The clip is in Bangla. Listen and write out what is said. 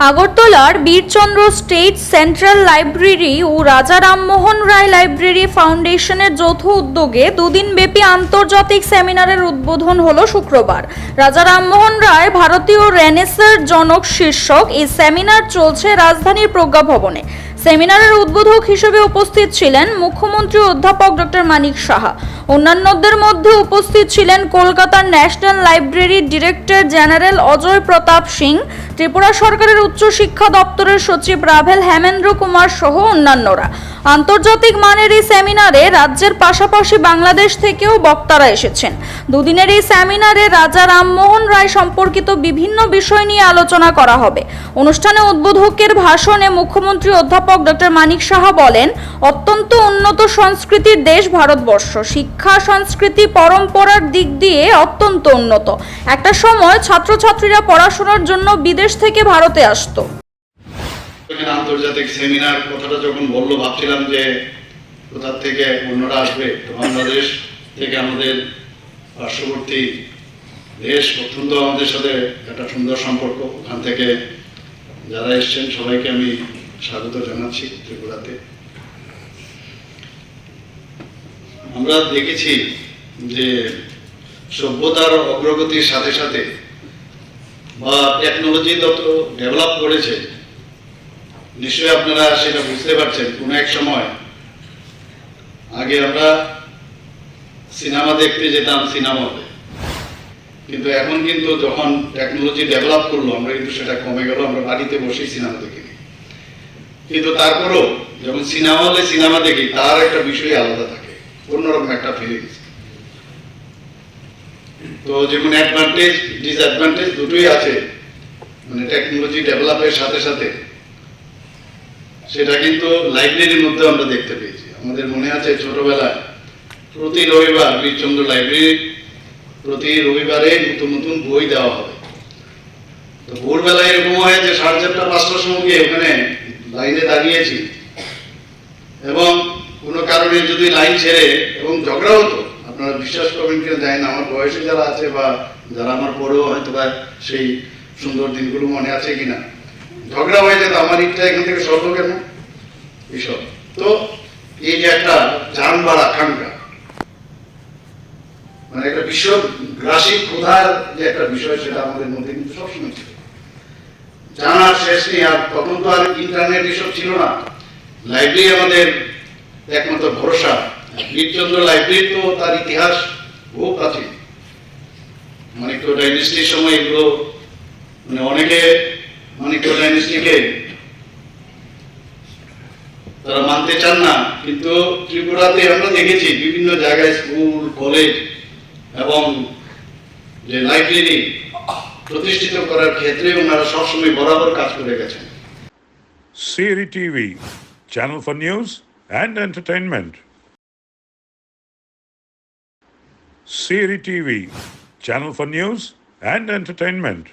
আগরতলার বীরচন্দ্র স্টেট সেন্ট্রাল লাইব্রেরি ও রাজা রামমোহন রায় লাইব্রেরি ফাউন্ডেশনের যৌথ উদ্যোগে দুদিনব্যাপী আন্তর্জাতিক সেমিনারের উদ্বোধন হলো শুক্রবার। রাজা রামমোহন রায় ভারতীয় রেনেসার জনক শীর্ষক এই সেমিনার চলছে রাজধানীর প্রজ্ঞা ভবনে সেমিনারের উদ্বোধক হিসেবে উপস্থিত ছিলেন মুখ্যমন্ত্রী অধ্যাপক ডক্টর মানিক সাহা। অন্যান্যদের মধ্যে উপস্থিত ছিলেন কলকাতার ন্যাশনাল লাইব্রেরির ডিরেক্টর জেনারেল অজয় প্রতাপ সিং, ত্রিপুরা সরকারের উচ্চ শিক্ষা দপ্তরের সচিব রাভেল হেমেন্দ্র কুমার সহ অন্যান্যরা। আন্তর্জাতিক মানের এই সেমিনারে রাজ্যের পাশাপাশি বাংলাদেশ থেকেও বক্তারা এসেছেন। দুদিনের এই সেমিনারে রাজা রামমোহন রায় সম্পর্কিত বিভিন্ন বিষয় নিয়ে আলোচনা করা হবে। অনুষ্ঠানে উদ্বোধকের ভাষণে মুখ্যমন্ত্রী অধ্যাপক ডক্টর মানিক সাহা বলেন, অত্যন্ত উন্নত সংস্কৃতির দেশ ভারতবর্ষ। শিক্ষা সংস্কৃতি, পরম্পরার দিক দিয়ে অত্যন্ত উন্নত। একটা সময় ছাত্রছাত্রীরা পড়াশোনার জন্য বিদেশ থেকে ভারতে আসতো। আন্তর্জাতিক সেমিনার কথাটা যখন বলল, ভাবছিলাম যে কোথা থেকে অন্যরা আসবে, তো বাংলাদেশ থেকে আমাদের পার্শ্ববর্তী দেশ অত্যন্ত আমাদের সাথে একটা সুন্দর সম্পর্ক। ওখান থেকে যারা এসছেন, সবাইকে আমি স্বাগত জানাচ্ছি ত্রিপুরাতে। আমরা দেখেছি যে সভ্যতার অগ্রগতির সাথে সাথে বা টেকনোলজি তত ডেভেলপ করেছে, নিশ্চয়ই আপনারা সেটা বুঝতে পারছেন। কোনো এক সময় আগে আমরা সিনেমা দেখতে যেতাম, সিনেমা হলে। কিন্তু এখন কিন্তু যখন টেকনোলজি ডেভেলপ করল, আমরা কিন্তু সেটা কমে গেল, আমরা বাড়িতে বসেই সিনেমা দেখি কিন্তু তারপরেও যখন সিনেমা হলে সিনেমা দেখি, তার একটা বিষয় আলাদা থাকে। অন্যরকম একটা ফিলিংস তো যেমন অ্যাডভান্টেজ ডিসঅ্যাডভান্টেজ দুটোই আছে। মানে টেকনোলজি ডেভেলপের সাথে সাথে। সেটা কিন্তু লাইব্রেরির মধ্যে আমরা দেখতে পেয়েছি। আমাদের মনে আছে ছোটবেলায় প্রতি রবিবার বীরচন্দ্র লাইব্রেরি প্রতি রবিবারে নতুন নতুন বই দেওয়া হবে। তো ভোরবেলায় এরকম হয় যে সাড়ে চারটা, পাঁচটার সময় গিয়ে ওখানে লাইনে দাঁড়িয়েছি। এবং কোনো কারণে যদি লাইন ছেড়ে এবং ঝগড়া হতো, আপনারা বিশ্বাস করবেন কিনা না, আমার বয়সে যারা আছে বা যারা আমার পরেও হয়তো বা সেই সুন্দর দিনগুলো মনে আছে কিনা। ঝগড়া হয়ে যেত, আমার ইটটা এখান থেকে সরলো কেন? এসব তো এই যে একটা যান বাড়া আকাঙ্ক্ষা মানে একটা বিশ্বগ্রাসী ক্ষুধার যে একটা বিষয়, সেটা আমাদের মধ্যে কিন্তু সবসময় ছিল। জানার শেষ নেই, আর তখন তো আর ইন্টারনেট এসব ছিল না। লাইব্রেরি আমাদের একমাত্র ভরসা। বীরচন্দ্র লাইব্রেরি তো তার ইতিহাস বহু প্রাচীন। মানিক্য ডাইনেস্টির সময় এগুলো মানে অনেকে মানিক্য ডাইনেস্টিকে তারা মানতে চান না, কিন্তু ত্রিপুরাতে আমরা দেখেছি বিভিন্ন জায়গায় স্কুল, কলেজ এবং যে লাইব্রেরি প্রতিষ্ঠিত করার ক্ষেত্রে ওনারা সবসময় বরাবর কাজ করে গেছেন। Siri TV, channel for news and entertainment. Siri TV, channel for news and entertainment.